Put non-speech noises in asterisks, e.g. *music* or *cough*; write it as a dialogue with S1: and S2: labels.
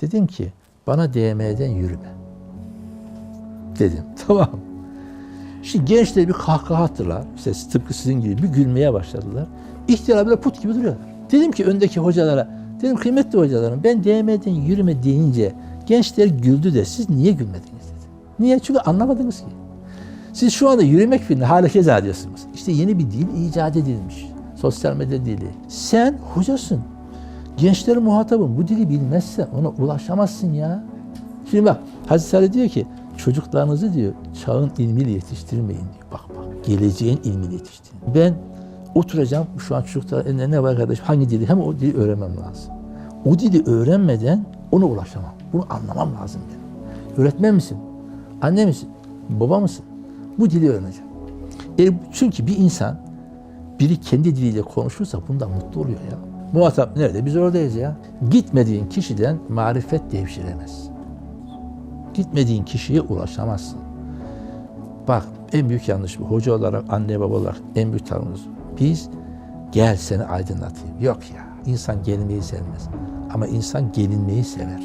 S1: Dedim ki bana DM'den yürüme. Dedim *laughs* tamam. Şimdi gençler bir kahkaha attılar. İşte tıpkı sizin gibi bir gülmeye başladılar. İhtiyar put gibi duruyorlar. Dedim ki öndeki hocalara, dedim kıymetli hocalarım ben DM'den yürüme deyince gençler güldü de siz niye gülmediniz dedi. Niye? Çünkü anlamadınız ki. Siz şu anda yürümek fiilini hala keza diyorsunuz. İşte yeni bir dil icat edilmiş. Sosyal medya dili. Sen hocasın. Gençlerin muhatabın. Bu dili bilmezse ona ulaşamazsın ya. Şimdi bak Hazreti Ali diyor ki çocuklarınızı diyor çağın ilmiyle yetiştirmeyin diyor. Bak bak geleceğin ilmiyle yetiştirin. Ben oturacağım şu an çocuklar ne, ne var kardeş hangi dili hem o dili öğrenmem lazım. O dili öğrenmeden ona ulaşamam. Bunu anlamam lazım benim. Öğretmen misin? Anne misin? Baba mısın? Bu dili öğreneceğim. E, çünkü bir insan biri kendi diliyle konuşursa bundan mutlu oluyor ya. Muhatap nerede? Biz oradayız ya. Gitmediğin kişiden marifet devşiremez. Gitmediğin kişiye ulaşamazsın. Bak en büyük yanlış bu. Hoca olarak, anne baba olarak en büyük tanrımız. Biz gel seni aydınlatayım. Yok ya. İnsan gelmeyi sevmez. Ama insan gelinmeyi sever.